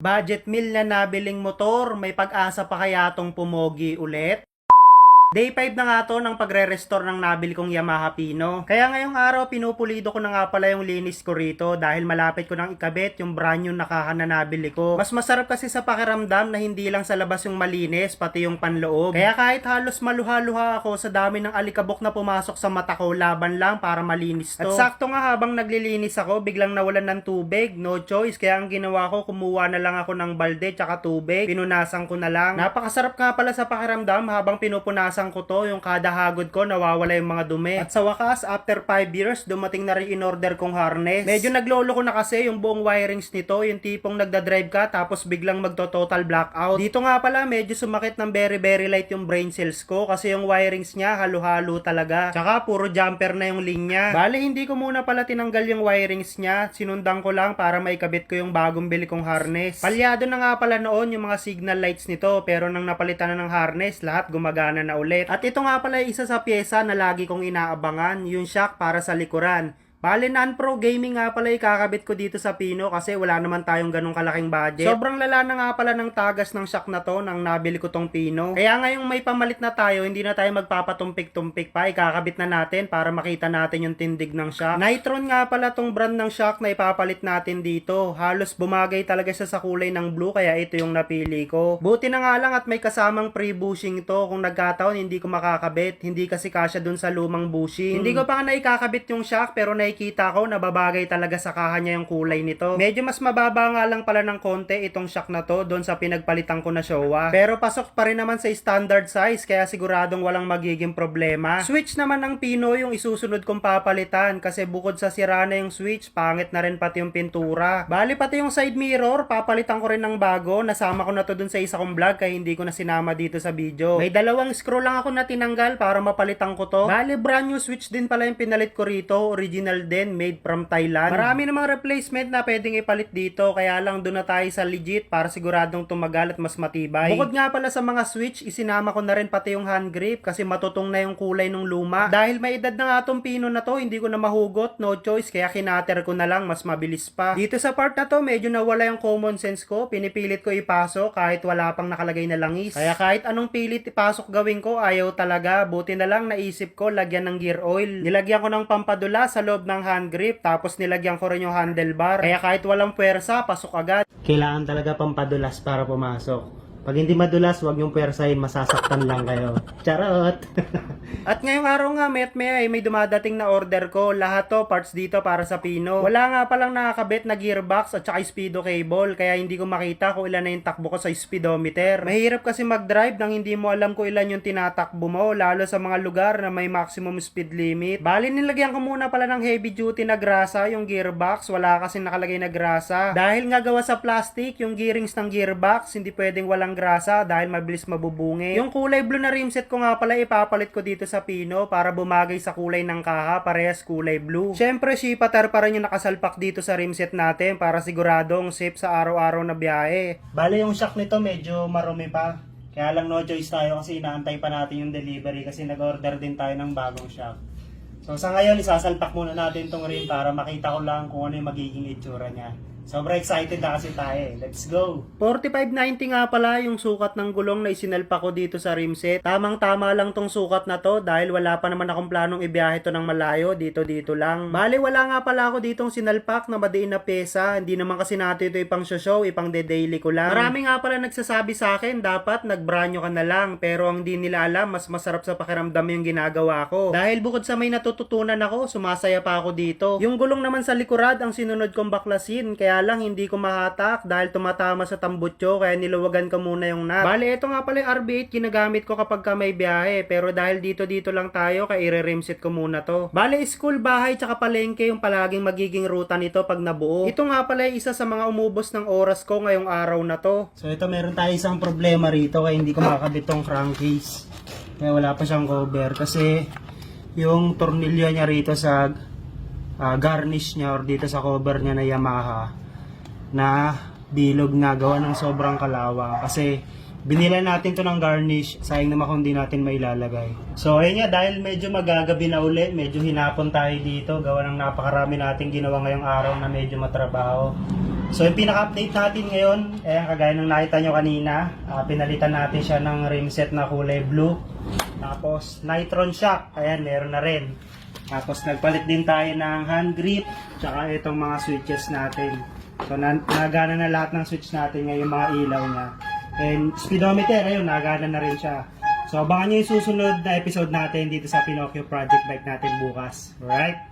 Budget meal na nabiling motor, may pag-asa pa kaya tong pumogi ulit? Day 5 na nga to ng pagre-restore ng nabili kong Yamaha Pino. Kaya ngayong araw, pinupulido ko na nga pala yung linis ko rito dahil malapit ko nang ikabit yung brand new nakahan na nabili ko. Mas masarap kasi sa pakiramdam na hindi lang sa labas yung malinis, pati yung panloob. Kaya kahit halos maluha-luha ako sa dami ng alikabok na pumasok sa mata ko, laban lang para malinis to. At sakto nga habang naglilinis ako, biglang nawalan ng tubig. No choice, kaya ang ginawa ko, kumuha na lang ako ng balde tsaka tubig. Pinunasan ko na lang. Napakasarap nga pala sa pakiramdam habang pinupunasan ko to, yung kada hagod ko, nawawala yung mga dumi. At sa wakas, after 5 years, dumating na rin in-order kong harness. Medyo naglolo ko na kasi yung buong wirings nito, yung tipong nagdadrive ka tapos biglang magto-total blackout. Dito nga pala, medyo sumakit ng very very light yung brain cells ko kasi yung wirings niya halo-halo talaga. Tsaka puro jumper na yung linya. Bale, hindi ko muna pala tinanggal yung wirings niya. Sinundan ko lang para maikabit ko yung bagong bili kong harness. Palyado na nga pala noon yung mga signal lights nito pero nang napalitan na ng harness, lahat gumagana na ulit. At ito nga pala isa sa pyesa na lagi kong inaabangan, yung shock para sa likuran. Bale, non-pro gaming nga pala ikakabit ko dito sa Pino kasi wala naman tayong ganong kalaking budget. Sobrang lala na nga pala ng tagas ng shock na to nang nabili ko tong Pino. Kaya ngayong may pamalit na tayo, hindi na tayo magpapatumpik-tumpik pa. Ikakabit na natin para makita natin yung tindig ng shock. Nitron nga pala tong brand ng shock na ipapalit natin dito. Halos bumagay talaga siya sa kulay ng blue kaya ito yung napili ko. Buti na nga lang at may kasamang pre-bushing to. Kung nagkataon hindi ko makakabit. Hindi kasi kasya dun sa lumang bushing. Hindi ko pa nga naikakabit yung shock pero nakikita ko na babagay talaga sa kaha niya yung kulay nito. Medyo mas mababa nga lang pala ng konti itong shock na to doon sa pinagpalitan ko na Showa. Pero pasok pa rin naman sa standard size kaya siguradong walang magiging problema. Switch naman ng Pino yung isusunod kong papalitan kasi bukod sa sira na yung switch, pangit na rin pati yung pintura. Bali pati yung side mirror, papalitan ko rin ng bago. Nasama ko na to dun sa isa kong vlog kaya hindi ko na sinama dito sa video. May dalawang screw lang ako na tinanggal para mapalitan ko to. Bali brand new switch din pala yung pinalit ko rito. Original din, made from Thailand. Marami namang replacement na pwedeng ipalit dito kaya lang doon na tayo sa legit para siguradong tumagal at mas matibay. Bukod nga pala sa mga switch, isinama ko na rin pati yung hand grip kasi matutong na yung kulay ng luma. Dahil may edad na nga tong pino na to, hindi ko na mahugot, no choice, kaya kinater ko na lang, mas mabilis pa. Dito sa part na to, medyo nawala yung common sense ko, pinipilit ko ipasok kahit wala pang nakalagay na langis. Kaya kahit anong pilit ipasok gawin ko, ayaw talaga. Buti na lang naisip ko, lagyan ng gear oil. Nilagyan ko ng pampadula sa loob ng hand grip, tapos nilagyan ko rin yung handlebar. Kaya kahit walang puwersa, pasok agad. Kailangan talaga pampadulas para pumasok. Pag hindi madulas, wag yung puwersahin, masasaktan lang kayo. Charot! At ngayong araw nga, met may ay may dumadating na order ko. Lahat to parts dito para sa Pino. Wala nga palang nakakabit na gearbox at saka speedo cable, kaya hindi ko makita kung ilan na yung takbo ko sa speedometer. Mahirap kasi mag-drive nang hindi mo alam kung ilan yung tinatakbo mo, lalo sa mga lugar na may maximum speed limit. Bali, nilagyan ko muna pala ng heavy duty na grasa yung gearbox. Wala kasi nakalagay na grasa. Dahil nga gawa sa plastic, yung gearings ng gearbox, hindi pwedeng walang grasa dahil mabilis mabubungi. Yung kulay blue na rimset ko nga pala ipapalit ko dito sa Pino para bumagay sa kulay ng kaha, parehas kulay blue. Syempre, shipatar pa rin yung nakasalpak dito sa rimset natin para siguradong safe sa araw-araw na biyahe. Bale, yung shock nito medyo marumi pa. Kaya lang no choice tayo kasi inaantay pa natin yung delivery kasi nag-order din tayo ng bagong shock. So sa ngayon, isasalpak muna natin tong rim para makita ko lang kung ano yung magiging itsura niya. Sobrang excited na kasi tayo eh. Let's go! 4590 nga pala yung sukat ng gulong na isinalpa ko dito sa rimset. Tamang-tama lang tong sukat na to dahil wala pa naman akong planong ibiyahe to ng malayo. Dito-dito lang. Bale, wala nga pala ako ditong sinalpak na madiin na pesa. Hindi naman kasi natin ito ipang show, ipang de-daily ko lang. Marami nga pala nagsasabi sa akin, dapat nagbranyo ka na lang. Pero ang di nila alam, mas masarap sa pakiramdam yung ginagawa ko. Dahil bukod sa may natututunan ako, sumasaya pa ako dito. Yung gulong naman sa likurad ang sinunod kong baklasin. Kaya lang hindi ko mahatak dahil tumatama sa tambutso kaya niluwagan ko muna yung nut. Bale, ito nga pala yung RB8 ginagamit ko kapag ka may biyahe. Pero dahil dito-dito lang tayo, kaya i-rimset ko muna to. Bale, school, bahay, tsaka palengke yung palaging magiging ruta nito pag nabuo. Ito nga pala yung isa sa mga umubos ng oras ko ngayong araw na to. So ito meron tayo isang problema rito kaya hindi ko makakabit tong crankcase. Kaya wala pa siyang cover kasi yung tornilyo niya rito sa ah, garnish niya or dito sa cover niya na Yamaha na bilog na gawa ng sobrang kalawa kasi Binila natin to ng garnish. Sayang naman kung di natin may lalagay. So, ayun nga, dahil medyo magagabi na uli, medyo hinapon tayo dito. Gawa ng napakarami natin ginawa ngayong araw na medyo matrabaho. So, yung pinaka-update natin ngayon, eh, kagaya ng nakita nyo kanina, ah, pinalitan natin siya ng rim set na kulay blue. Tapos, nitron shock. Ayan, meron na rin. Tapos, nagpalit din tayo ng hand grip, tsaka itong mga switches natin. So, na nagana na lahat ng switch natin ngayon, mga ilaw niya. And speedometer, ayun, nagana na rin siya. So, abangan nyo yung susunod na episode natin dito sa Pinocchio Project Bike natin bukas. Alright?